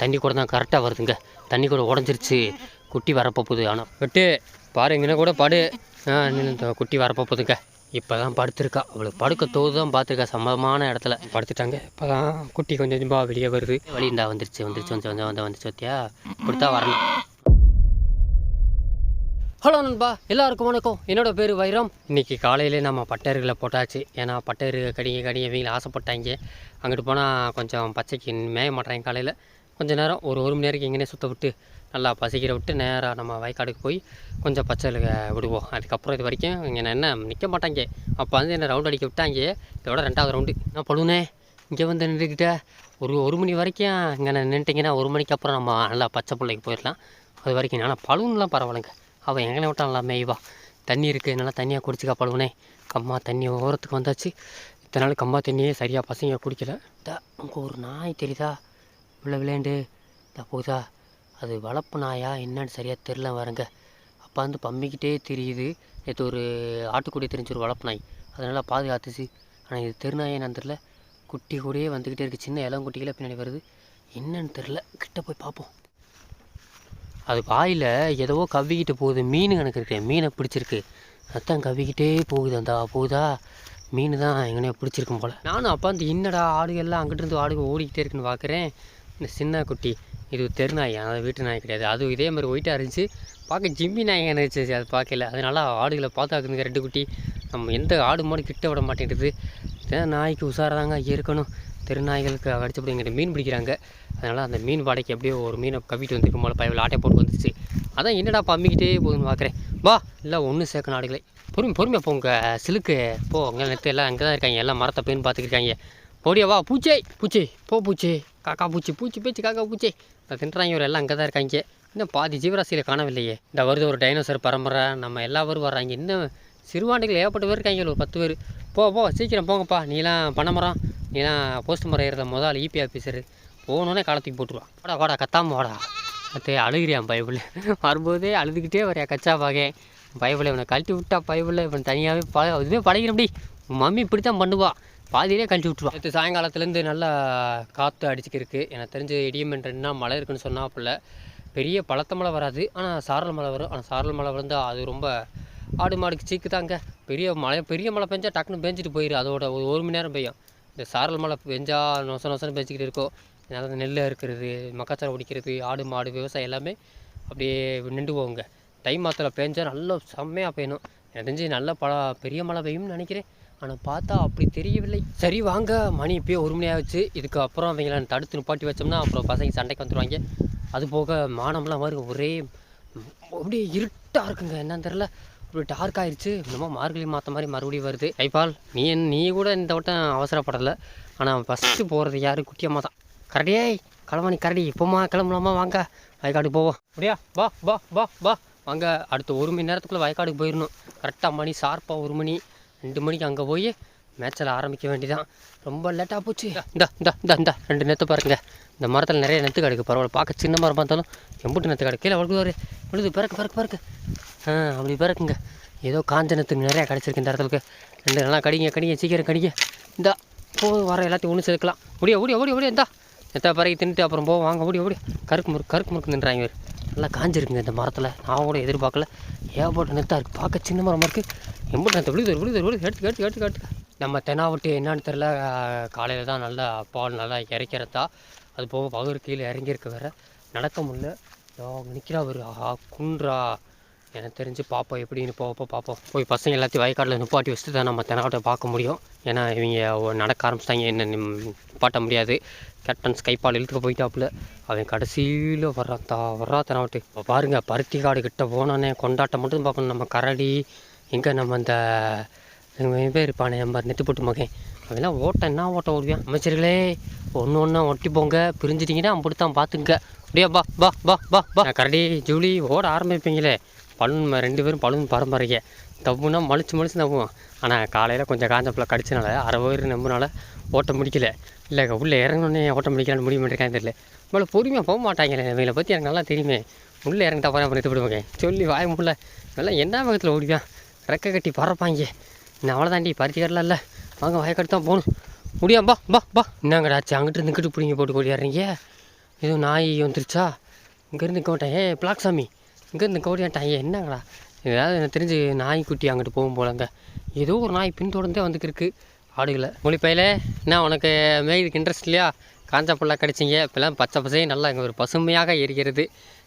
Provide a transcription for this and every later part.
தண்ணி கூட தான் கரெக்டாக வருதுங்க. தண்ணி கூட உடஞ்சிருச்சு. குட்டி வரப்போ போகுது. ஆனால் விட்டு பாரு இங்கே கூட படு. ஆ குட்டி வரப்போ போகுதுங்க. இப்போ தான் படுத்திருக்கா. அவளுக்கு படுக்க தோது தான் பார்த்துருக்கா. சம்பவமான இடத்துல. படுத்துட்டாங்க. இப்போ தான் குட்டி கொஞ்சம் கொஞ்சமாக வெளியே வருது. வழிண்டா வந்துருச்சு வந்துருச்சு வந்து வந்து வந்து வந்துச்சு வத்தியா இப்படித்தான் வரணும். ஹலோ நண்பா எல்லாருக்கும் வணக்கம். என்னோட பேர் வைரம். இன்னைக்கு காலையிலே நம்ம பட்டர்களை போட்டாச்சு. ஏன்னா பட்டரு கடிங்க கடிங்க இவங்க ஆசைப்பட்டாங்க. அங்கிட்டு போனால் கொஞ்சம் பச்சைக்கு மேய மாட்டேறாங்க காலையில். கொஞ்ச நேரம் ஒரு ஒரு மணி நேரத்துக்கு எங்கேனே சுத்த விட்டு நல்லா பசிக்கிற விட்டு நேராக நம்ம வயக்காடுக்கு போய் கொஞ்சம் பச்சைகளுக்கு விடுவோம். அதுக்கப்புறம் இது வரைக்கும் இங்கே என்ன நிற்க மாட்டாங்க. அப்போ வந்து என்ன ரவுண்ட் அடிக்க விட்டாங்க. இதோட ரெண்டாவது ரவுண்டு நான் பழுனே இங்கே வந்து நின்றுக்கிட்ட. ஒரு ஒரு மணி வரைக்கும் இங்கே நின்றுட்டிங்கன்னா ஒரு மணிக்கு அப்புறம் நம்ம நல்லா பச்சை பிள்ளைக்கு போயிடலாம். அது வரைக்கும் ஆனால் பழுன்லாம் பரவாயில்லைங்க. அவன் எங்கே விட்டான்? நல்லா மேய்வா. தண்ணி இருக்குது நல்லா தண்ணியாக குடிச்சிக்கா பழுவுனே. கம்மா தண்ணி ஓரத்துக்கு வந்தாச்சு. இத்தனை நாள் கம்மா தண்ணியே சரியாக பசங்க குடிக்கல. தா அங்கே ஒரு நாய் தெரியுதா? உள்ள விளையாண்டு இந்த புதுசா அது வளர்ப்பு நாயா? என்னன்னு சரியாக தெரில வரங்க அப்போ வந்து பம்மிக்கிட்டே தெரியுது. நேற்று ஒரு ஆட்டுக்குடி தெரிஞ்ச ஒரு வளர்ப்பு நாய். அதனால் பாதுகாத்துச்சு. ஆனால் இது தெருநாயே நான் தெரில குட்டி கூடயே வந்துக்கிட்டே இருக்குது சின்ன இளங்குட்டிகளே பின்னாடி வருது. என்னன்னு தெரில கிட்ட போய் பார்ப்போம் அது வாயில் ஏதோ கவ்விக்கிட்டு போகுது. மீன் கணக்கு இருக்கு. மீனை பிடிச்சிருக்கு. அதான் கவ்விக்கிட்டே போகுது. அந்த போகுதா? மீன் தான் எங்கனையோ பிடிச்சிருக்கும் போல். நானும் அப்போ அந்த இன்னடா ஆடுகள்லாம் அங்கிட்டிருந்து ஆடுகள் ஓடிக்கிட்டே இருக்குன்னு பார்க்குறேன் இந்த சின்ன குட்டி இது தெரு நாய் வீட்டு நாய் கிடையாது. அது இதே மாதிரி ஒயிட்டாக இருந்துச்சு. பார்க்க ஜிம்மி நாய் இருந்துச்சு அது பார்க்கல. அதனால ஆடுகளை பார்த்தாக்குதுங்க ரெண்டு குட்டி. நம்ம எந்த ஆடு மாடு கிட்ட விட மாட்டேங்குது. நாய்க்கு உஷாராதாங்க இருக்கணும். தெருநாய்களுக்கு அடிச்சு மீன் பிடிக்கிறாங்க. அதனால் அந்த மீன் வாடகைக்கு எப்படியோ ஒரு மீனை கவிட்டு வந்துருக்கும் போல பயவில் ஆட்டை போட்டு வந்துச்சு அதான் என்னடா பம்மிக்கிட்டே போகுதுன்னு பார்க்குறேன். வா இல்லை ஒன்றும் சேர்க்கணும் ஆடுகளை. பொறுமை பொறுமையாக போங்க. சிலுக்கு போ. அங்கே நேற்று எல்லாம் அங்கே தான் இருக்காங்க. எல்லாம் மரத்தை பேன்னு பார்த்துக்கிருக்காங்க போடியா வா. பூச்சே பூச்சை போ பூச்சை. காக்கா பூச்சி பூச்சி பேச்சு காக்கா பூச்சி. இந்த தின்றாங்க ஒரு எல்லாம் அங்கே தான் இருக்காங்க. இன்னும் பாதி ஜீவராசியில் காணவில்லையே. இந்த வருது ஒரு டைனோசர் பரம்பரை. நம்ம எல்லாரும் வர்றாங்க. இன்னும் சிறுவாண்டிகள் ஏகப்பட்ட பேர் இருக்காங்க. ஒரு பத்து பேர். போ போ சீக்கிரம் போங்கப்பா. நீலாம் பனைமரம் நீலாம் போஸ்ட் மரம் ஏறுற முதல் இபி ஆஃபீஸரு போகணுன்னே காலத்துக்கு போட்டுருவான். வாடா வாடா கத்தாம வாடா. அத்தே அழுகிறியான் பைபிள். வரும்போதே அழுதுகிட்டே வரையா கச்சா பாகே. பைபிளை இவனை கழட்டி விட்டா பைபிளில் இவன் தனியாகவே பழ இதுவே பழகிறபடி மம்மி இப்படி தான் பண்ணுவா. பாதியிலே கழட்டி விட்டுருவா. நேற்று சாயங்காலத்துலேருந்து நல்லா காற்று அடிச்சுக்கிருக்கு. எனக்கு தெரிஞ்சு இடியமன் ரெண்டு நாள் மழை இருக்குன்னு சொன்னாப்புல பெரிய பழத்த மழை வராது. ஆனால் சாரல் மழை வரும். ஆனால் சாரல் மழை வந்தால் அது ரொம்ப ஆடு மாடுக்கு சீக்கு தாங்க. பெரிய மழை பெரிய மழை பெஞ்சால் டக்குன்னு பெஞ்சிட்டு போயிடும் அதோட ஒரு ஒரு மணி நேரம் பெய்யும். இந்த சாரல் மழை பெஞ்சால் நொச நொசன்னு பெஞ்சிக்கிட்டு இருக்கும். அதனால நெல் அறுக்கிறது மக்காச்சாரம் பிடிக்கிறது ஆடு மாடு விவசாயம் எல்லாமே அப்படியே நின்று போகுங்க. தை மாதத்தில் பெஞ்சால் நல்லா செம்மையாக பெய்யணும். எனக்கு தெரிஞ்சு நல்ல பழ பெரிய மழை பெய்யும்னு நினைக்கிறேன். ஆனால் பார்த்தா அப்படி தெரியவில்லை. சரி வாங்க. மணி இப்போயே ஒரு மணி ஆச்சு இதுக்கப்புறம் அவங்கள தடுத்து நிப்பாட்டி வச்சோம்னா அப்புறம் பசங்க சண்டைக்கு வந்துடுவாங்க அது போக மானம்லாம் மாதிரி ஒரே அப்படியே இருட்டாக இருக்குங்க. என்னன்னு தெரில இப்படி டார்க் ஆயிடுச்சு என்னமோ மார்கழி மாற்ற மாதிரி மறுபடியும் வருது. ஐபால் நீ நீ கூட இந்த வட்டம் அவசரப்படலை. ஆனால் ஃபஸ்ட்டு போகிறது யார்? குட்டியம்மா தான். கரடியே களவாணி கரடி இப்போமா கிளம்பலாமா? வாங்க. வயக்காடுக்கு போவோம். அப்படியா? வா வா வா வா. வாங்க. அடுத்த ஒரு மணி நேரத்துக்குள்ளே வயக்காடுக்கு போயிடணும் கரெக்டாக மணி ஷார்ப்பாக ஒரு மணி. ரெண்டு மணிக்கு அங்கே போய் மேட்சில் ஆரம்பிக்க வேண்டியதான் ரொம்ப லேட்டாக போச்சு. இந்த இந்த இந்த இந்த ரெண்டு நெத்து பாருங்க. இந்த மரத்தில் நிறைய நெத்து கிடக்கு பரவாயில்ல பார்க்க சின்ன மரம் பார்த்தாலும் எம்புட்டு நெத்து கிடக்கு கீழே வழுகுவாரு விழுது பிறக்கு பிறக்கு பிறக்கு. ஆ அப்படி பிறக்குங்க. ஏதோ காஞ்ச நெத்துங்க நிறையா கிடச்சிருக்கு இந்த இடத்துக்கு. ரெண்டு நல்லா கடிங்க கடிங்க சீக்கிரம் கடிங்க. இந்தா போ வர எல்லாத்தையும் ஒன்று சேர்க்கலாம் ஓடியா ஓடியா ஓடியா ஓடியா இந்தா. நெத்தா பிறகு தின்னுட்டு அப்புறம் போ வாங்க ஓடி ஓடி கருக்கு முறுக்கு கருக்கு முறுக்கு நின்றாங்க நல்லா காஞ்சிருக்குங்க இந்த மரத்தில். நான் கூட எதிர்பார்க்கல. ஏகப்பட்ட நெத்தா இருக்குது பார்க்க சின்ன மரமாக இருக்குது ரொம்ப நெத்தை விழுது விழுது விழுது எடுத்து எடுத்து எடுத்து எடுத்து நம்ம தெனாவட்டு என்னன்னு தெரில காலையில் தான் நல்லா பால் நல்லா இறைக்கிறதா. அது போக பகுர் கீழே இறங்கியிருக்க வேற. நடக்க முடியல. நிற்கிறா ஒரு ஆஹா குன்றா. எனக்கு தெரிஞ்சு பார்ப்போம் எப்படின்னு போகப்போ பார்ப்போம் போய் பசங்க எல்லாத்தையும் வயக்காட்டில் நிப்பாட்டி வச்சுட்டு தான் நம்ம தெனாவட்டை பார்க்க முடியும். ஏன்னா இவங்க நடக்க ஆரம்பிச்சிட்டாங்க. என்ன நிப்பாட்ட முடியாது. கேப்டன் ஸ்கைப்பால் இழுத்துக்க போயிட்டாப்புல. அவன் கடைசியில் வர்றாத்தா வர்றா தெனாவட்டு இப்போ பாருங்க பருத்தி காடு கிட்ட போனோன்னே கொண்டாட்டம் மட்டும் பார்க்கணும். நம்ம கரடி எங்கே நம்ம அந்த பேர் இருப்பானே நம்ம நெத்து போட்டு மகன். அவெல்லாம் ஓட்டம் என்ன ஓட்டம் ஓடுவான்? அமைச்சர்களே ஒன்று ஒன்றா ஒட்டி போங்க. பிரிஞ்சிட்டிங்கன்னா அப்படித்தான் பார்த்துங்க அப்படியே பா பா பா பா பா கரடி ஜூலி ஓட ஆரம்பிப்பீங்களே. பலூன் ரெண்டு பேரும் பலூன் பரம்பரைங்க. தப்புனா மலிச்சு மலிச்சு நம்புவோம். ஆனால் காலையில் கொஞ்சம் காஞ்சப்பில் கடிச்சனால அரை வயிறு நம்பினால ஓட்ட முடிக்கல இல்லை உள்ளே இறங்கணுன்னே ஓட்ட முடிக்கலான்னு முடிவு பண்ணிருக்கான்னு தெரியல. இவ்வளோ பொறுமையாக போக மாட்டாங்களே இவங்களை பற்றி எனக்கு நல்லா தெரியுமே. உள்ளே இறங்கிட்டா போகிறேன் அப்புறம் விடுவாங்க சொல்லி வாய முடியல இதெல்லாம் என்ன வேகத்தில் ஓடிவான் ரெக்கை கட்டி பறப்பாங்க. நான் அவ்வளோதாண்டி பருத்தி கடலாம் இல்லை. வாங்க வயக்காடு தான் போகணும். முடியும். பா பா பா என்னங்கடா ஆச்சு? அங்கிட்டு இருந்துக்கிட்டு பிடிங்க போட்டு ஓடிடுறீங்க ஏதோ நாய் வந்துருச்சா? இங்கேருந்து கோட்டேன் ஏ பிளாக் சாமி இங்கேருந்து கோட்டியான்ட்டான் ஏ என்னங்கடா? ஏதாவது எனக்கு தெரிஞ்சு நாய்க்குட்டி அங்கிட்டு போகும் போலங்க. ஏதோ ஒரு நாய் பின்தொடர்ந்தே வந்துக்கிருக்கு ஆடுகளை. மொழிப்பையில் என்ன உனக்கு மேய்க்கு இன்ட்ரெஸ்ட் இல்லையா? காஞ்ச புல்லா கடிச்சிங்க. இப்போல்லாம் பச்சை பசையும் நல்லா இங்கே ஒரு பசுமையாக இருக்கிறது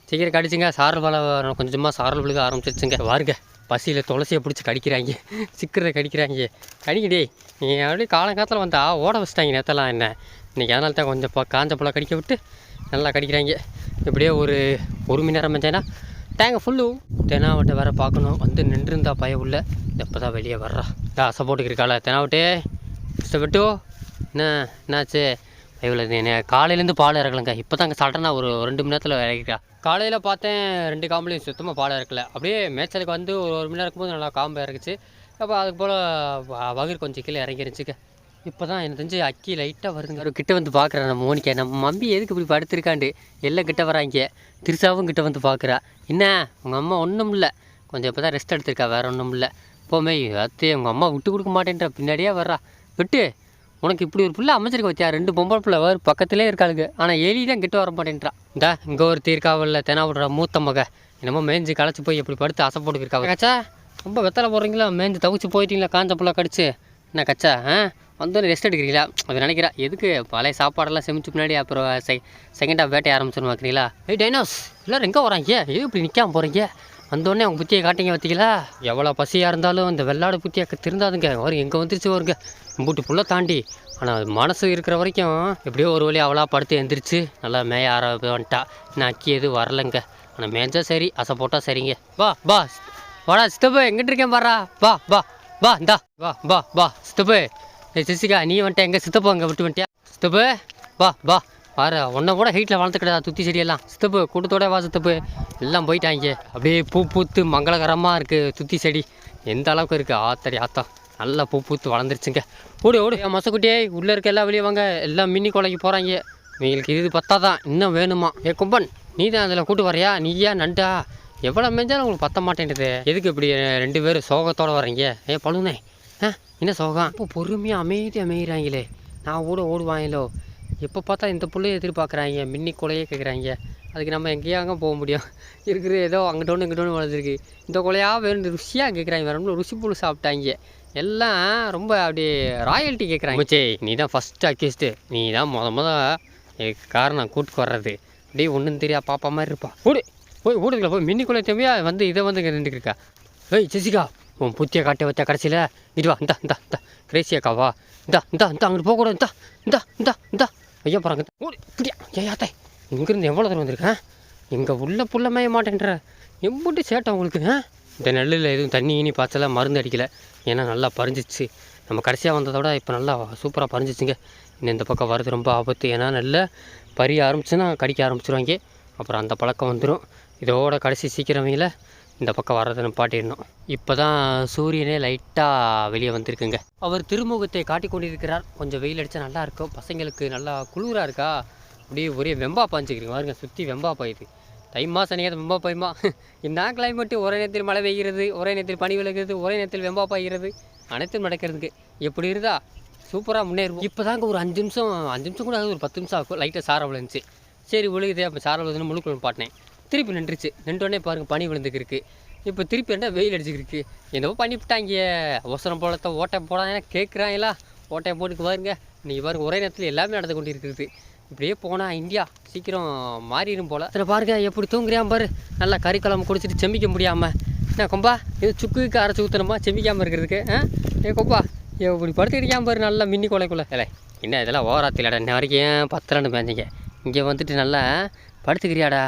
சீக்கிரம் கடிச்சிங்க. சாரல் பழம் கொஞ்சமாக சாரல் விழுக ஆரம்பிச்சிருச்சுங்க. வாருங்க. பசியில் துளசியை பிடிச்சி கடிக்கிறாங்க. சிக்கிறத கடிக்கிறாங்க. கடிக்கடி நீ அப்படியே காலங்காலத்தில் வந்தா ஓட வச்சிட்டாங்க நேத்தெல்லாம் என்ன. இன்றைக்கி அதனால தான் கொஞ்சம் இப்போ காஞ்ச புல்லா கடிக்க விட்டு நல்லா கடிக்கிறாங்க. இப்படியே ஒரு ஒரு மணி நேரம் வந்தேன்னா டேங்க ஃபுல்லு தெனாவட்டை வேறு பார்க்கணும். வந்து நின்றுருந்தா பய உள்ள. எப்போ தான் வெளியே வர்றா? ஏ சப்போர்ட்டுக்கு இருக்காளா? தெனாவட்டே இஷ்டப்பட்டு என்ன என்னாச்சு? இவ்வளோ என்ன? காலையிலேருந்து பால் இறக்கலங்க. இப்போ தாங்க சடனாக ஒரு ரெண்டு மணி நேரத்தில் இறக்கிட்டா. காலையில் பார்த்தேன் ரெண்டு காம்புலையும் சுத்தமாக பால் இறக்கல. அப்படியே மேய்ச்சலுக்கு வந்து ஒரு ஒரு மணி நேரம் இருக்கும்போது நல்லா காம்பு இறக்குச்சு. அப்போ அதுக்கு போல் வகிர் கொஞ்சம் கீழே இறங்கிருச்சுக்க இப்போ தான் எனக்கு தெரிஞ்சு அக்கி லைட்டாக வருதுங்க. ஒரு கிட்ட வந்து பார்க்குறேன் நம்ம மோனிக்கா நம்ம மம்பி எதுக்கு இப்படி படுத்திருக்காண்டு? எல்லாம் கிட்ட வராங்க. திருசாவும் கிட்ட வந்து பார்க்குறா என்ன? உங்கள் அம்மா ஒன்றும் இல்லை. கொஞ்சம் இப்போ தான் ரெஸ்ட் எடுத்திருக்கா வேறு ஒன்றும் இல்லை. எப்போவுமே அத்தே உங்கள் அம்மா விட்டு கொடுக்க மாட்டேன்ற. பின்னாடியே வர்றா. விட்டு. உனக்கு இப்படி ஒரு புள்ள அமைச்சிருக்க வச்சியா ரெண்டு பொம்பளை பிள்ளை வேறு பக்கத்துலேயே இருக்காளுங்க. ஆனால் எலி தான் கிட்ட வர மாட்டேன்றா. இந்தா இங்கே ஒரு தீர்க்காவில் தெனாவிடுற மூத்த மக. என்னமோ மேய்ஞ்சு களைச்சி போய் எப்படி படுத்து அசை போட்டுக்கிருக்கா. கச்சா ரொம்ப வெத்தலை போடுறீங்களா? மேய்ஞ்சு தவிச்சு போயிட்டீங்களா? காஞ்ச புள்ள கடிச்சு. என்ன கச்சா ஆ? வந்தோடனே ரெஸ்ட் எடுக்கிறீங்களா? அது நினைக்கிறா எதுக்கு? பழைய சாப்பாடெல்லாம் செமிச்சு பின்னாடி அப்புறம் செ செகண்டாக வேட்டையை ஆரம்பிச்சுன்னு பார்க்குறீங்களா ஏய் டைனோஸ் எல்லோரும் எங்கே வராங்க? ஏன் இப்படி நிற்காம போகிறீங்க வந்தோடனே அவங்க புத்தியை காட்டிங்க பார்த்தீங்களா? எவ்வளோ பசியாக இருந்தாலும் இந்த வெள்ளாடு புத்தியை திருந்தாதுங்க. வரும் எங்கே வந்துருச்சு வருங்க மூட்டு புள்ள தாண்டி. ஆனால் மனசு இருக்கிற வரைக்கும் எப்படியோ ஒரு வழி அவளாக படுத்து எந்திரிச்சு நல்லா மேய ஆர வந்துட்டா. நான் அக்கி எதுவும் வரலைங்க. ஆனால் மேய்ஞ்சா சரி அசை போட்டால் சரிங்க. வா வா. வாடா சித்தப்பு எங்கிட்டு இருக்கேன் பாரா? வா வா. வா இந்தா. வா வா வா. சித்தப்பு. சிசிகா நீ வந்துட்டேன் எங்கே சித்தப்பு அங்கே விட்டு வந்துட்டியா? சித்தப்பு வா வா. பாரு உன்னை கூட ஹைட்டில் கிடையாது துத்தி செடியெல்லாம். சித்தப்பு கூட்டத்தோட வா சித்தப்பு. எல்லாம் போயிட்டாங்க அப்படியே பூ பூத்து மங்களகரமாக இருக்குது துத்தி செடி. எந்த அளவுக்கு இருக்குது ஆத்தடி ஆத்தா. நல்லா பூ பூத்து வளர்ந்துருச்சுங்க. ஓடு ஓடு. என் மசக்குட்டியே உள்ளே இருக்க எல்லாம் வெளியே வாங்க. எல்லாம் மின்னி கொலைக்கு போகிறாங்க உங்களுக்கு இது பத்தாதான் இன்னும் வேணுமா? ஏ கும்பன் நீ தான் அதில் கூட்டு வரையா நீயா நண்டா? எவ்வளோ மேய்ஞ்சாலும் உங்களுக்கு பத்த மாட்டேன்டுது எதுக்கு இப்படி ரெண்டு பேரும் சோகத்தோட வர்றீங்க? ஏ பழுனே. ஆ என்ன சோகம்? இப்போ பொறுமையாக அமைதியாக அமைகிறாங்களே நான் கூட ஓடுவாங்களோ? எப்போ பார்த்தா இந்த பிள்ளைய எதிர்பார்க்குறாங்க. மின்னி கொலையே கேட்குறாங்க அதுக்கு நம்ம எங்கேயாங்க போக முடியும்? இருக்கிற ஏதோ அங்கிட்டோன்னு ஒன்று வளர்ந்துருக்கு. இந்த கொலையாக வேணும் ருசியாக கேட்குறாங்க ரொம்ப ருசி புழு சாப்பிட்டாங்க. எல்லாம் ரொம்ப அப்படியே ராயல்ட்டி கேட்குறாங்க மச்சே நீ தான் ஃபஸ்ட்டு அக்யூஸ்ட்டு நீ தான் மொத முத காரணம் கூட்டுக்கு வர்றது. அப்படியே ஒன்றும் தெரியா? பாப்பா மாதிரி இருப்பா. ஓடு. போய் ஓடுதுல போய் மின்னி கொலை தேவையா வந்து இதை வந்து இங்கே நின்றுட்டு இருக்கா. ஏய் ஜெசிகா உன் புத்தியை காட்டி வச்சா கடைசியில். இதுவா இந்தா இந்தா இந்தா. கிரேசியாக்கா வா. இந்தா இந்தா இந்தா அங்கிட்டு போகக்கூடாது. இந்தா இந்தா இந்தா இந்தா. ஐயா போகிறாங்க ஓடி இப்படியா ஏன் இங்கேருந்து எவ்வளோ தூரம் வந்திருக்கேன் இங்கே உள்ள புள்ளமே மாட்டேன்ற. எம்பிட்டு சேட்டை உங்களுக்கு இந்த நெல்லில் எதுவும் தண்ணி இனி பாய்ச்சல மருந்து அடிக்கலை. ஏன்னா நல்லா பறிஞ்சிச்சு. நம்ம கடைசியாக வந்ததை விட இப்போ நல்லா சூப்பராக பறிஞ்சிச்சுங்க. இன்னும் இந்த பக்கம் வரது ரொம்ப ஆபத்து. ஏன்னா நெல்லை பறிய ஆரம்பிச்சுன்னா கடிக்க ஆரம்பிச்சிருவாங்க. அப்புறம் அந்த பழக்கம் வந்துடும் இதோட கடைசி சீக்கிரமையில் இந்த பக்கம் வர்றதை நிப்பாட்டிடணும் இப்போ தான் சூரியனே லைட்டாக வெளியே வந்திருக்குங்க. அவர் திருமுகத்தை காட்டிக் கொண்டிருக்கிறார். கொஞ்சம் வெயில் அடித்தா நல்லா இருக்கும். பசங்களுக்கு நல்லா குளிராக இருக்கா? அப்படியே ஒரே வெம்பா பாஞ்சுக்கிறீங்க பாருங்க சுற்றி வெம்பா பாயுது. தை மாதம் நீங்கள் வெம்பா பாயுமா? என்ன கிளைமேட்டு ஒரே நேரத்தில் மழை பெய்கிறது ஒரே நேரத்தில் பனி விழுகிறது ஒரே நேரத்தில் வெம்பா பாய்கிறது. அனைத்தும் நடக்கிறதுக்கு. எப்படி இருந்தா சூப்பராக முன்னேறுவோம். இப்போ தாங்க ஒரு அஞ்சு நிமிஷம் அஞ்சு நிமிஷம் கூட ஆகுது, ஒரு பத்து நிமிஷம் ஆகும். லைட்டாக சாரம் விழுந்துச்சு. சரி விழுகுது. அப்போ சாரம் விழுதுன்னு முழுக்குள்ள பாட்டினேன். திருப்பி நின்றுச்சு. நின்றோடனே பாருங்கள் பனி விழுந்துக்கிருக்கு இப்போ திருப்பி என்ன வெயில் அடிச்சுக்கிருக்கு? என்னவோ பண்ணி விட்டாங்க அவசரம் போலத்த ஓட்டை போடாத கேட்குறாங்களா ஓட்டையை போட்டுக்கு பாருங்க. நீங்கள் பாருங்க ஒரே நேரத்தில் எல்லாமே நடந்து கொண்டு இருக்கிறது இப்படியே போனால் இந்தியா சீக்கிரம் மாறிடும் போல். அதில் பாருங்க எப்படி தூங்குறியாம் பாரு. நல்லா கறி குழம்பு குடிச்சிட்டு செமிக்க முடியாமல் என்ன கொம்பா? இது சுக்குக்கு அரைச்சி ஊற்றணுமா செமிக்காமல் இருக்கிறதுக்கு ஆ? ஏ கொம்பா? இப்படி படுத்துக்கிட்டியாம் பாரு நல்லா மின்னி கொலைக்குள்ளே. இல்லை என்ன இதெல்லாம் ஓராத்திலடா இன்ன வரைக்கும் பத்திரண்டு மேஞ்சிங்க இங்கே வந்துட்டு நல்லா படுத்துக்கிறியாடா?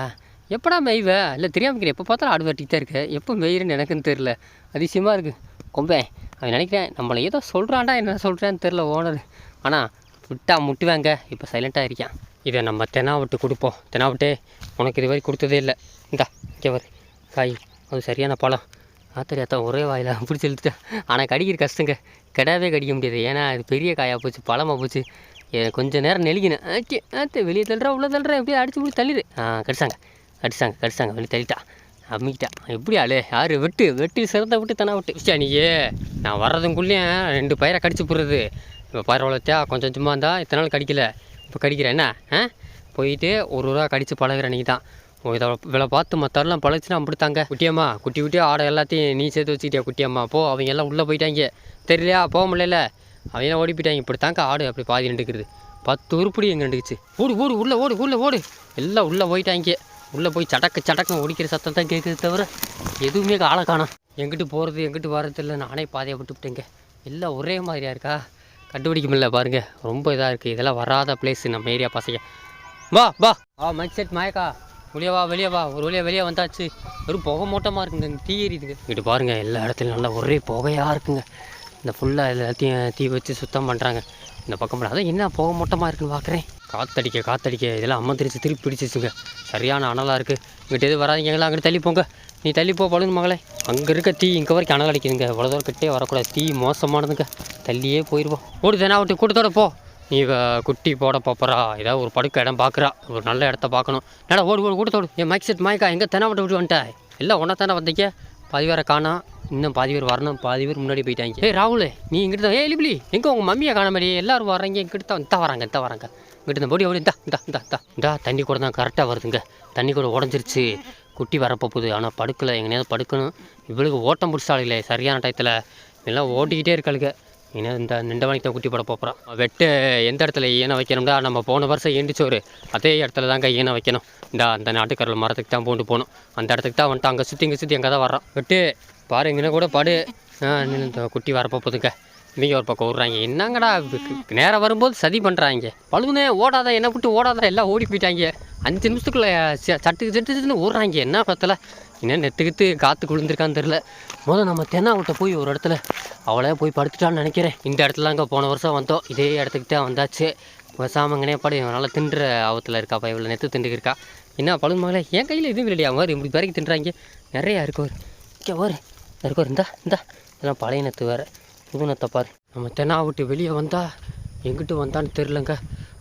எப்படா மெய்வ? இல்லை தெரியாமல் இருக்கிறேன் எப்போ பார்த்தாலும் ஆடு தான் இருக்கு. எப்போ மெய்யுன்னு எனக்குன்னு தெரில அதிசயமாக இருக்குது கொம்பே அவன் நினைக்கிறேன் நம்மளை ஏதோ சொல்கிறான்டா என்ன சொல்கிறான்னு தெரில ஓனர். ஆனால் விட்டா முட்டுவாங்க. இப்போ சைலண்ட்டாக இருக்கான். இதை நம்ம தெனாவட்டு கொடுப்போம். தெனாவட்டே உனக்கு இது வரை கொடுத்ததே இல்லை. இந்தா இங்கே வரு காய் அது சரியான பழம். ஆத்தரி ஒரே வாயில் பிடிச்சி இழுத்துட்டேன் ஆனால் கடிக்கிற கஷ்டங்க. கிடாவே கடிக்க முடியாது. ஏன்னா அது பெரிய காயாக போச்சு பழமாக போச்சு. கொஞ்சம் கொஞ்ச நேரம் நெளிக்கினேன். ஆக்கி ஆத்து வெளியே தள்ளுறா உள்ளே தள்ளுறேன் எப்படியே அடிச்சு பிடிச்சி தள்ளிடு. ஆ கடிச்சாங்க. கடிச்சாங்க கடிச்சாங்க வெளியே தள்ளிட்டா. அம்மிக்கிட்டா எப்படி ஆளு? யாரு? வெட்டு வெட்டி சிறந்த விட்டு தானே விட்டு. விஷயா நீயே நான் வர்றதுக்குள்ளேயும் ரெண்டு பயிரை கடிச்சு போடுறது. இப்போ பயிர் வளர்த்தியா கொஞ்சம் சும்மா இருந்தால் இத்தனை நாள் கடிக்கல. இப்போ கடிக்கிறேன் என்ன? ஆ? போயிட்டு ஒரு ரூபா கடிச்சு பழகுற நீ தான். இதை இவளை பார்த்து மற்றெல்லாம் பழச்சுன்னா அப்படித்தாங்க. குட்டியம்மா குட்டி குட்டி ஆடை எல்லாத்தையும் நீ சேர்த்து வச்சுக்கிட்டியா குட்டியம்மா? போ அவங்க எல்லாம் உள்ளே போயிட்டாங்க. தெரியலையா? போக முடியல. அவங்க ஓடி போயிட்டாங்க. இப்படி தாங்க ஆடு அப்படி பாதி நின்றுக்கிறது பத்து உருப்படி எங்கே நின்றுக்குச்சு. ஓடு ஓடு உள்ளே ஓடு உள்ளே ஓடு. எல்லாம் உள்ளே போயிட்டாங்க. உள்ளே போய் சடக்கு சடக்குன்னு ஓடிக்கிற சத்தம் தான் கேட்குது தவிர எதுவுமே ஆளை காணும் எங்கிட்டு போகிறது எங்கிட்டு வர்றது இல்லை நானே பாதையை விட்டுவிட்டேங்க எல்லாம் ஒரே மாதிரியா இருக்கா? கண்டுபிடிக்க முடியல பாருங்க. ரொம்ப இதாக இருக்குது இதெல்லாம் வராத பிளேஸ் நம்ம ஏரியா பசங்க. வா வா. ஆ மைக் செட் மாயக்கா. வெளியே வா வெளியே வா. ஒரு வழியாக வெளியே வந்தாச்சு. வெறும் புகை மூட்டமாக இருக்குங்க. இங்கே தீ எரியுதுங்க. இங்கிட்டு பாருங்க எல்லா இடத்துலையும் நல்லா ஒரே புகையாக இருக்குங்க. இந்த ஃபுல்லாக எல்லாத்தையும் தீ வச்சு சுத்தம் பண்ணுறாங்க இந்த பக்கம் அதான் என்ன போக மொட்டமாக இருக்குன்னு பார்க்குறேன் காத்தடிக்க காத்தடிக்க. இதெல்லாம் அம்மந்திரிச்சு திருப்பி பிடிச்சிச்சுங்க சரியான அனலாக இருக்குது இங்கிட்ட எது வராதீங்க. அங்கிட்டு தள்ளி போங்க. நீ தள்ளி போ பழுது மகளே. அங்கே இருக்க தீ இங்கே வரைக்கும் அனல் அடிக்குதுங்க. இவ்வளோ தூரம் கிட்டே வரக்கூடாது. தீ மோசமானதுங்க. தள்ளியே போயிடுவோம் ஓடு தெனா விட்டு கூட்டத்தோட போ. நீ குட்டி போட போப்பறா. ஏதாவது ஒரு படுக்க இடம் பார்க்குறா ஒரு நல்ல இடத்த பார்க்கணும். ஏடா ஓடு ஓடு கூட்டத்தோடு. என் மைக் செட் மாய்க்கா எங்கே தெனா விட்டு வந்துட்டேன் எல்லாம் ஒன்றா தானே வந்தீங்க? பதிவேற காணா. இன்னும் பாதி பேர் வரணும் பாதி பேர் முன்னாடி போயிட்டாங்க. ஏ ராகுல் நீ இங்கிட்ட தான் ஏ லிபிலி எங்கே உங்கள் மம்மியை காண மாதிரி எல்லாரும் வர்றீங்க இங்கிட்ட தான். இந்த வராங்க இந்த வராங்க. இங்கிட்ட இந்த பொடி ஓடி இந்தா இந்தா இந்தா இந்தா. இந்தா தண்ணி கூட தான் கரெக்டாக வருதுங்க. தண்ணி கூட உடஞ்சிருச்சு. குட்டி வரப்போ போகுது. ஆனால் படுக்கலை. எங்கேயாவது படுக்கணும். இவளுக்கு ஓட்டம் பிடிச்சாளுங்களே சரியான டயத்தில். எல்லாம் ஓட்டிக்கிட்டே இருக்காளுங்க ஏன்னா இந்த நிண்டவனைக்கு தான் குட்டி போட போகிறான் வெட்டு எந்த இடத்துல ஈன வைக்கணும்டா? நம்ம போன வருஷம் எண்டிச்சோறு அதே இடத்துல தாங்க ஈன வைக்கணும். இந்த அந்த நாட்டுக்கரல் மரத்துக்கு தான் போட்டு போகணும். அந்த இடத்துக்கு தான் வந்துட்டு அங்கே சுற்றி இங்கே சுற்றி அங்கே தான் வர்றான். வெட்டு. பாரு இங்கே கூட படு. இந்த குட்டி வரப்போ போதுங்க. இவங்க ஒரு பக்கம் விட்றாங்க என்னங்கடா நேரம் வரும்போது சதி பண்ணுறாங்க பழுதுனே ஓடாத என்ன விட்டு ஓடாத எல்லாம் ஓடி போயிட்டாங்க. அஞ்சு நிமிஷத்துக்குள்ளே ச- சட்டுக்கு சட்டு சட்டுன்னு ஓடுறாங்க. என்ன பத்தல என்ன நெத்துக்கிட்டு காற்று குளிர்ந்துருக்கான்னு தெரில முதல் நம்ம தென்னாவிட்ட போய் ஒரு இடத்துல அவளே போய் படுத்துட்டான்னு நினைக்கிறேன். இந்த இடத்துல அங்கே போன வருஷம் வந்தோம். இதே இடத்துக்கிட்டே வந்தாச்சு. பேசாமங்கனே படி. நல்லா தின்ற ஆபத்தில் இருக்கா இவ்வளோ நெத்து திண்டுக்கு இருக்கா. என்ன பழுது மகளே? என் கையில் எதுவும் இல்லையா மாதிரி இப்படி வரைக்கும் தின்றாங்க. நிறையா இருக்கு ஒரு இங்கே ஒரு இருக்கோ இருந்தா இந்தா. இதெல்லாம் பழைய நத்து வேறு. புது நத்தை பாரு. நம்ம தென்னா விட்டு வெளியே வந்தா எங்கிட்டு வந்தான்னு தெரிலங்க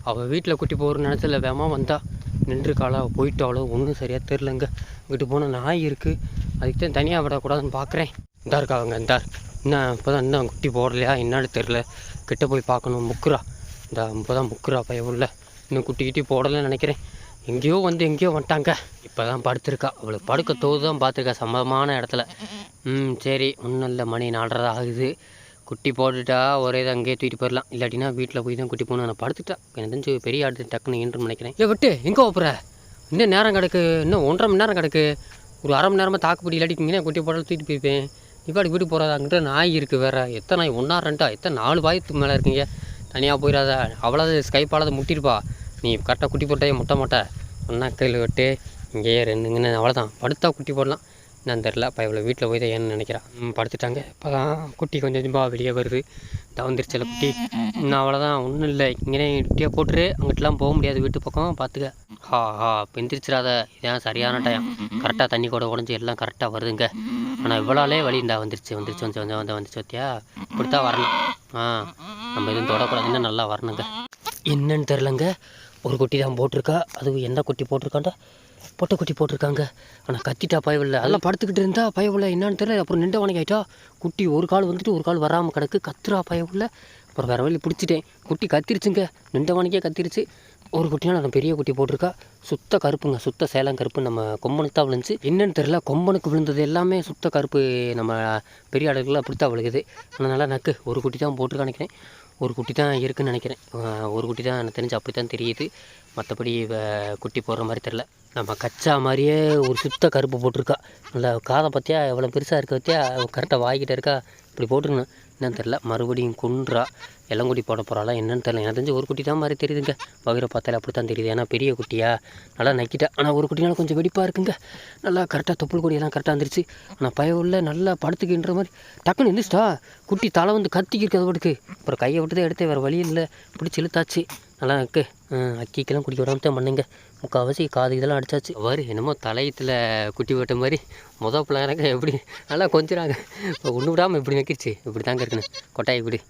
அவள் வீட்டில் குட்டி போகிற நேரத்தில் வேமா வந்தா. நின்று போயிட்டாலோ ஒன்றும் சரியாக தெரிலங்க இங்கிட்டு போன நாய் இருக்குது அதுக்கு தான் தனியாக விடக்கூடாதுன்னு பார்க்குறேன் இந்தா இருக்கா அவங்க இந்தா. என்ன இப்போ தான் இன்னும் குட்டி போடலையா? என்னன்னு தெரில கிட்டே போய் பார்க்கணும். முக்குரா இந்த இப்போ தான் முக்குரா பையன் உள்ள. இன்னும் குட்டி கிட்டி போடலைன்னு நினைக்கிறேன். எங்கேயோ வந்து எங்கேயோ வந்துட்டாங்க. இப்போ தான் படுத்திருக்கா. அவளுக்கு படுக்க தோது தான் பார்த்துருக்கா. சம்பவமான இடத்துல. ம் சரி. ஒன்றும் இல்லை மணி நாலரை ஆகுது. குட்டி போட்டுட்டா ஒரே இதை அங்கேயே தூக்கிட்டு போயிடலாம். இல்லாட்டினா வீட்டில் போய் தான் குட்டி போகணும். நான் படுத்துட்டா. எனக்கு தெரிஞ்சு பெரிய ஆடு டக்குன்னு ஈன்று நினைக்கிறேன். ஏ விட்டு. எங்கே போகிற இன்னும் நேரம் கிடக்கு. இன்னும் ஒன்றரை மணி நேரம் கிடக்கு. ஒரு அரை மணி நேரமாக தாக்குப்படி இல்லாட்டிங்கன்னா குட்டி போட்டாலும் தூக்கிட்டு போயிருப்பேன். நீ பாட்டு வீட்டுக்கு போகிறதா அங்கிட்ட நாய் இருக்குது வேறு. எத்தனை? நாய் ஒன்றா ரெண்டா? எத்தனை? நாலு பாயத்துக்கு மேலே இருக்கீங்க. தனியாக போயிடாத. அவ்வளோ ஸ்கைப்பாலதை முட்டிருப்பா. நீ கரெக்டாக குட்டி போட்டே முட்டை முட்டை. ஒன்றா கையில் விட்டு இங்கேயே ரெண்டுங்கன்னு அவ்வளோதான் படுத்தா குட்டி போடலாம். நான் தெரில இப்போ இவ்வளோ வீட்டில் போய் தான் ஏன்னு நினைக்கிறான் படுத்துட்டாங்க. இப்போ தான் குட்டி கொஞ்சம் கொஞ்சமாக வெளியே வருது. தான் குட்டி. இன்னும் அவ்வளோதான் ஒன்றும் இல்லை. இங்கே குட்டியாக போட்டுரு. அங்கிட்டலாம் போக முடியாது. வீட்டு பக்கம் பார்த்துக்க ஹா ஹா இப்போ எந்திரிச்சிடாத இதான் சரியான டைம் கரெக்டாக தண்ணி கூட உடஞ்சி எல்லாம் கரெக்டாக வருதுங்க. ஆனால் இவ்வளோலே வழி இந்தா வந்துருச்சு. வந்துருச்சு வந்து வந்து வந்து வந்துச்சு பார்த்தியா இப்படி தான் வரணும். ஆ நம்ம எதுவும் தொடக்கூடாது. இன்னும் நல்லா வரணுங்க. என்னன்னு தெரிலங்க ஒரு குட்டி தான் போட்டிருக்கா. அதுவும் என்ன குட்டி போட்டிருக்காண்டா? பொட்டை குட்டி போட்டிருக்காங்க. ஆனால் கத்திட்டா பயவில்லை. அதெல்லாம் படுத்துக்கிட்டு இருந்தா பயவில்லை. என்னன்னு தெரியல. அப்புறம் நின்ற ஆகிட்டா குட்டி ஒரு கால் வந்துட்டு ஒரு கால் வராமல் கிடக்கு. கத்துறா பயவில்லை. அப்புறம் வேறு வழி பிடிச்சிட்டேன். குட்டி கத்திருச்சுங்க. நின்றவனுக்கே கத்திருச்சு. ஒரு குட்டினா நான் பெரிய குட்டி போட்டிருக்கா. சுத்த கருப்புங்க. சுத்த சேலம் கருப்பு. நம்ம கொம்பனுக்கு தான் விழுந்துச்சு. என்னன்னு தெரியல. கொம்பனுக்கு விழுந்தது எல்லாமே சுத்த கருப்பு. நம்ம பெரிய அடகுலாம் அப்படி தான் விழுகுது. ஆனால் நல்லா நக்கு. ஒரு குட்டி தான் போட்டிருக்கா நினைக்கிறேன். ஒரு குட்டி தான் இருக்குன்னு நினைக்கிறேன். ஒரு குட்டி தான் எனக்கு தெரிஞ்சு அப்படி தான் தெரியுது மற்றபடி குட்டி போடுற மாதிரி தெரில நம்ம கச்சா மாதிரியே ஒரு சுத்த கருப்பு போட்டிருக்கா. நல்லா காதை பார்த்தியா எவ்வளோ பெருசாக இருக்க பார்த்தியா கரெக்டாக வாய்கிட்ட இருக்கா இப்படி போட்டுருக்கணும். என்னன்னு தெரில மறுபடியும் குன்றா. இளங்குடி போட போகிறாளா என்னன்னு தெரியல. எனக்கு தெரிஞ்சு ஒரு குட்டி தான் மாதிரி தெரியுதுங்க. வகிர பார்த்தாலே அப்படி தான் தெரியுது. ஏன்னா பெரிய குட்டியா? நல்லா நக்கிட்டா. ஆனால் ஒரு குட்டினால கொஞ்சம் வெடிப்பாக இருக்குங்க. நல்லா கரெக்டாக தொப்புள் கொடியெல்லாம் கரெக்டாக இருந்துருச்சு ஆனால் பய உள்ள நல்லா படுத்துக்கின்ற மாதிரி டக்குன்னு எந்திரிச்சிட்டா. குட்டி தலை வந்து கத்திக்கு இருக்கிறத படுக்கு அப்புறம் கையை விட்டு தான் எடுத்து வேறு வழி இல்லை. பிடிச்சி இழுத்தாச்சு. நல்லா இருக்கு. அக்கிக்கெல்லாம் குடிக்க விடாமல் தான் பண்ணுங்க. முக்கால்வாசி காது இதெல்லாம் அடிச்சாச்சு. வரு என்னமோ தலையத்தில் குட்டி போட்ட மாதிரி மொதல் பிள்ளைங்க எப்படி? நல்லா கொஞ்சிறாங்க. இப்போ ஒன்று விடாமல் இப்படி வைக்கிருச்சு இப்படி தாங்க இருக்குன்னு. கொட்டாய் இப்படி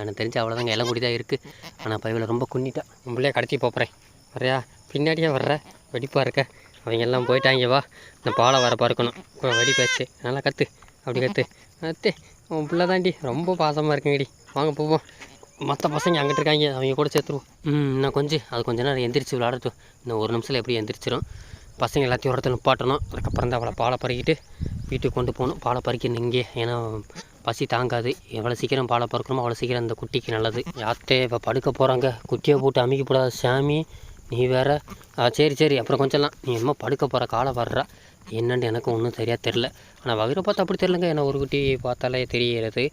எனக்கு தெரிஞ்சு அவ்வளோதாங்க எல்லாம் கூடி தான் இருக்குது ஆனால் பைவில் ரொம்ப குன்னிட்டா உங்களே கடத்தி போகிறேன் வரையா பின்னாடியே வர்ற. வெடிப்பாக இருக்க. அவங்க எல்லாம் போயிட்டாங்க வா. இந்த பாலை வர பார்க்கணும் இப்போ வெடிப்பாச்சு நல்லா கற்று அப்படி கற்று கற்று உன் பிள்ளை தாண்டி ரொம்ப பாசமாக இருக்குங்கடி. வாங்க போவோம். மற்ற பசங்க அங்கிட்டு இருக்காங்க. அவங்க கூட சேர்த்துருவோம். ம் இன்னும் கொஞ்சம். அது கொஞ்ச நேரம் எந்திரிச்சு விளாடட்டும் இன்னும் ஒரு நிமிஷத்தில் எப்படி எந்திரிச்சிடும் பசங்க எல்லாத்தையும் ஒருத்தர் நிப்பாட்டணும். அதுக்கப்புறம் தான் அவளை பாலை பறிக்கிட்டு வீட்டுக்கு கொண்டு போகணும். பாலை பறிக்கணும் இங்கே. ஏன்னா பசி தாங்காது. எவ்வளோ சீக்கிரம் பாலை பறக்கணுமோ அவ்வளோ சீக்கிரம் அந்த குட்டிக்கு நல்லது. யாத்தே இப்போ படுக்க போகிறாங்க குட்டியை போட்டு அமைக்கப்படாத சாமி. நீ வேற. சரி சரி. அப்புறம் கொஞ்சம்லாம். நீ என்னமோ படுக்க போகிற காலை வர்றா. என்னென்னு எனக்கு ஒன்றும் சரியாக தெரில ஆனால் வயிறை பார்த்தா அப்படி தெரிலங்க என்ன ஒரு குட்டி பார்த்தாலே தெரிகிறது.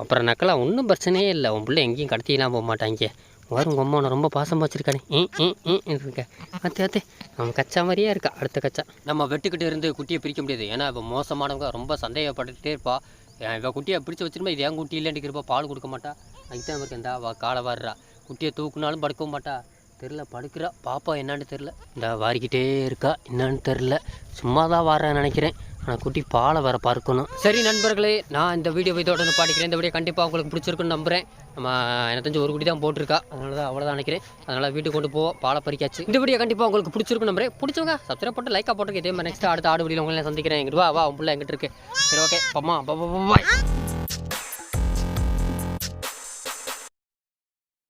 அப்புறம் நக்கலாம் ஒன்றும் பிரச்சனையே இல்லை. உன் பிள்ளை எங்கேயும் கடத்திலாம் போக மாட்டாங்க. வரும் உங்கள் அம்மா ரொம்ப பாசமாக வச்சுருக்கானே ம் ம் ம் இருக்க. அத்தே அத்தே. அவன் கச்சா மாதிரியே இருக்கா. அடுத்த கச்சா. நம்ம வெட்டுக்கிட்டு இருந்து குட்டியை பிரிக்க முடியாது. ஏன்னா இப்போ மோசமானவங்க. ரொம்ப சந்தேகப்பட்டுகிட்டே இருப்பா. இவன் குட்டியை பிடிச்சி வச்சிருமா இது ஏன் குட்டி இல்லைன்னு இருப்பா பால் கொடுக்க மாட்டா. அதுதான் இவருக்கு இந்தா காலை வர்றா குட்டியை தூக்குனாலும் படுக்கவும் மாட்டா. தெரில படுக்கிறா. பாப்பா என்னன்னு தெரில இந்த வாரிக்கிட்டே இருக்கா. என்னன்னு தெரில சும்மா தான் வாரேன்னு நினைக்கிறேன். ஆனால் குட்டி பாலை வர பறக்கணும் சரி நண்பர்களே நான் இந்த வீடியோ இதோட பாடிக்கிறேன். இந்த வீடியோ கண்டிப்பாக உங்களுக்கு பிடிச்சிருக்குன்னு நம்புறேன். நம்ம எனக்கு தெரிஞ்சு ஒரு குட்டி தான் போட்டிருக்கா. அதனால தான் அவ்வளோதான் நினைக்கிறேன். அதனால் வீட்டுக்கு கொண்டு போவோம் பாலை பறிக்காச்சு. இந்த வீடியோ கண்டிப்பாக உங்களுக்கு பிடிச்சிருக்குன்னு நம்புறேன். பிடிச்சவங்க சப்ஸ்கிரைப் போட்டு லைக்காக போட்டுருக்கு இதே மாதிரி நெக்ஸ்ட் அடுத்த ஆடு வீடியோ உங்களை சந்திக்கிறேன். எங்கிட்டு வா வா உன் பிள்ளை இருக்கு. சரி ஓகே பம்மா பாய்